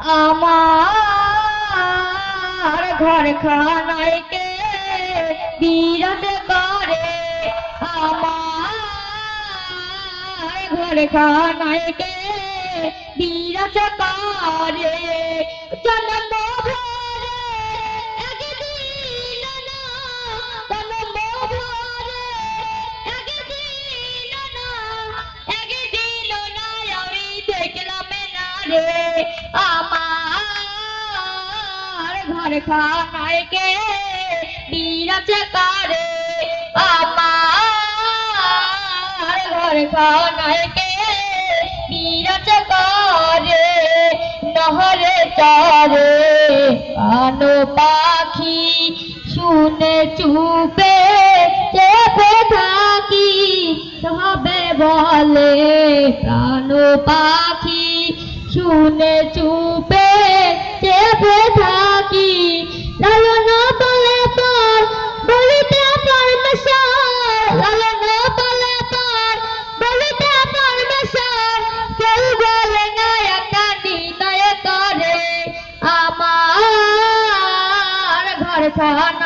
আমার ঘর খানাইকে বিরাট করে। আমার ঘর খানাইকে বিরাট করে। জন্ম রে আমার ঘর খানায় কে বিরাজ আমার ঘর খানায় কে বিরাজ করে, নহরে চরে। কানো পাখি শুনে চুপে চেপে থাকি, তবে বলে প্রাণ পাখি শুনে চুপে চেপে থাকি। লালন বলে পর, বলিতে পরমেশ্বর লালন বলে পর পরমেশ্বর কেউ বলে না, একা করে। আমার ঘর খান